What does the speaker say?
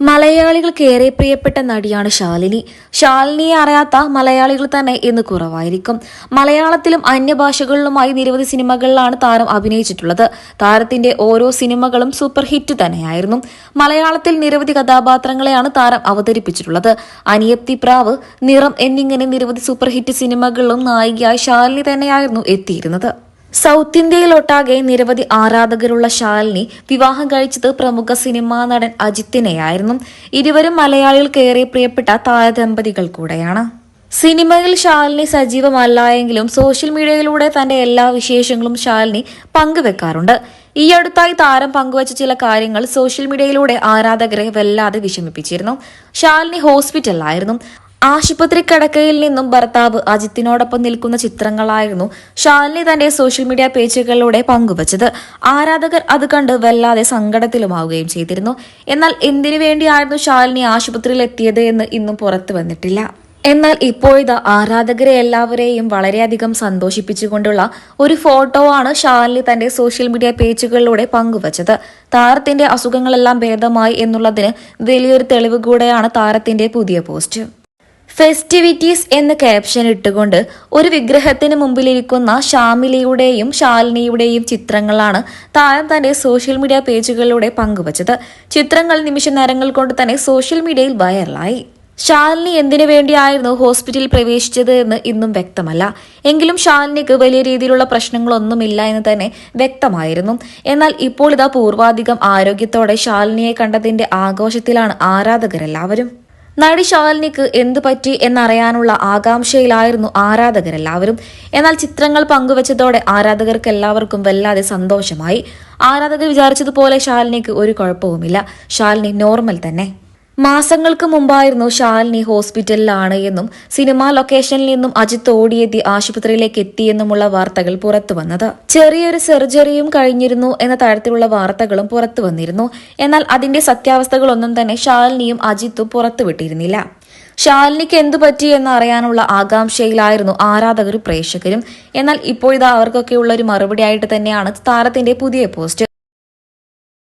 മലയാളികൾക്ക് ഏറെ പ്രിയപ്പെട്ട നടിയാണ് ശാലിനി. ശാലിനിയെ അറിയാത്ത മലയാളികൾ തന്നെ ഇന്ന് കുറവായിരിക്കും. മലയാളത്തിലും അന്യഭാഷകളിലുമായി നിരവധി സിനിമകളിലാണ് താരം അഭിനയിച്ചിട്ടുള്ളത്. താരത്തിന്റെ ഓരോ സിനിമകളും സൂപ്പർ ഹിറ്റ് തന്നെയായിരുന്നു. മലയാളത്തിൽ നിരവധി കഥാപാത്രങ്ങളെയാണ് താരം അവതരിപ്പിച്ചിട്ടുള്ളത്. അനിയത്തി പ്രാവ് നിറം എന്നിങ്ങനെ നിരവധി സൂപ്പർ ഹിറ്റ് സിനിമകളിലും നായികയായി ശാലിനി തന്നെയായിരുന്നു എത്തിയിരുന്നത്. സൗത്ത് ഇന്ത്യയിലൊട്ടാകെ നിരവധി ആരാധകരുള്ള ശാലിനി വിവാഹം കഴിച്ചത് പ്രമുഖ സിനിമാ നടൻ അജിത്തിനെയായിരുന്നു. ഇരുവരും മലയാളികൾക്ക് ഏറെ പ്രിയപ്പെട്ട താരദമ്പതികൾ കൂടെയാണ്. സിനിമയിൽ ശാലിനി സജീവമല്ലായെങ്കിലും സോഷ്യൽ മീഡിയയിലൂടെ തന്റെ എല്ലാ വിശേഷങ്ങളും ശാലിനി പങ്കുവെക്കാറുണ്ട്. ഈ അടുത്തായി താരം പങ്കുവച്ച ചില കാര്യങ്ങൾ സോഷ്യൽ മീഡിയയിലൂടെ ആരാധകരെ വല്ലാതെ വിഷമിപ്പിച്ചിരുന്നു. ശാലിനി ഹോസ്പിറ്റലിലായിരുന്നു. ആശുപത്രി കിടക്കയിൽ നിന്നും ഭർത്താവ് അജിത്തിനോടൊപ്പം നിൽക്കുന്ന ചിത്രങ്ങളായിരുന്നു ശാലിനി തന്റെ സോഷ്യൽ മീഡിയ പേജുകളിലൂടെ പങ്കുവച്ചത്. ആരാധകർ അത് കണ്ട് വല്ലാതെ സങ്കടത്തിലുമാവുകയും ചെയ്തിരുന്നു. എന്നാൽ എന്തിനു വേണ്ടിയായിരുന്നു ശാലിനി ആശുപത്രിയിൽ എത്തിയത് എന്ന് ഇന്നും പുറത്തു വന്നിട്ടില്ല. എന്നാൽ ഇപ്പോഴിതാ ആരാധകരെ എല്ലാവരെയും വളരെയധികം സന്തോഷിപ്പിച്ചുകൊണ്ടുള്ള ഒരു ഫോട്ടോ ആണ് ഷാലിനി തന്റെ സോഷ്യൽ മീഡിയ പേജുകളിലൂടെ പങ്കുവച്ചത്. താരത്തിന്റെ അസുഖങ്ങളെല്ലാം ഭേദമായി എന്നുള്ളതിന് വലിയൊരു തെളിവ് കൂടെയാണ് താരത്തിന്റെ പുതിയ പോസ്റ്റ്. ഫെസ്റ്റിവിറ്റീസ് എന്ന് ക്യാപ്ഷൻ ഇട്ടുകൊണ്ട് ഒരു വിഗ്രഹത്തിന് മുമ്പിലിരിക്കുന്ന ഷാമിലിയുടെയും ശാലിനിയുടെയും ചിത്രങ്ങളാണ് താരം തന്റെ സോഷ്യൽ മീഡിയ പേജുകളിലൂടെ പങ്കുവച്ചത്. ചിത്രങ്ങൾ നിമിഷ നേരങ്ങൾ കൊണ്ട് തന്നെ സോഷ്യൽ മീഡിയയിൽ വൈറലായി ശാലിനി എന്തിനു വേണ്ടിയായിരുന്നു ഹോസ്പിറ്റലിൽ പ്രവേശിച്ചത് എന്ന് ഇന്നും വ്യക്തമല്ല. എങ്കിലും ശാലിനിക്ക് വലിയ രീതിയിലുള്ള പ്രശ്നങ്ങളൊന്നുമില്ല എന്ന് തന്നെ വ്യക്തമായിരുന്നു. എന്നാൽ ഇപ്പോൾ ഇതാ പൂർവാധികം ആരോഗ്യത്തോടെ ശാലിനിയെ കണ്ടതിന്റെ ആഘോഷത്തിലാണ് ആരാധകരെല്ലാവരും. നടി ശാലിനിക്ക് എന്തു പറ്റി എന്നറിയാനുള്ള ആകാംക്ഷയിലായിരുന്നു ആരാധകരെല്ലാവരും. എന്നാൽ ചിത്രങ്ങൾ പങ്കുവച്ചതോടെ ആരാധകർക്ക് എല്ലാവർക്കും വല്ലാതെ സന്തോഷമായി. ആരാധകർ വിചാരിച്ചതുപോലെ ശാലിനിക്ക് ഒരു കുഴപ്പവുമില്ല. ശാലിനി നോർമൽ തന്നെ. മാസങ്ങൾക്ക് മുമ്പായിരുന്നു ശാലിനി ഹോസ്പിറ്റലിലാണ് എന്നും സിനിമാ ലൊക്കേഷനിൽ നിന്നും അജിത്ത് ഓടിയെത്തി ആശുപത്രിയിലേക്ക് എത്തിയെന്നുമുള്ള വാർത്തകൾ പുറത്തു വന്നത്. ചെറിയൊരു സെർജറിയും കഴിഞ്ഞിരുന്നു എന്ന തരത്തിലുള്ള വാർത്തകളും പുറത്തു വന്നിരുന്നു. എന്നാൽ അതിന്റെ സത്യാവസ്ഥകളൊന്നും തന്നെ ശാലിനിയും അജിത്തും പുറത്തുവിട്ടിരുന്നില്ല. ശാലിനിക്ക് എന്തു പറ്റി എന്ന് അറിയാനുള്ള ആകാംക്ഷയിലായിരുന്നു ആരാധകരും പ്രേക്ഷകരും. എന്നാൽ ഇപ്പോഴിതാ അവർക്കൊക്കെയുള്ള ഒരു മറുപടിയായിട്ട് തന്നെയാണ് താരത്തിന്റെ പുതിയ പോസ്റ്റ്.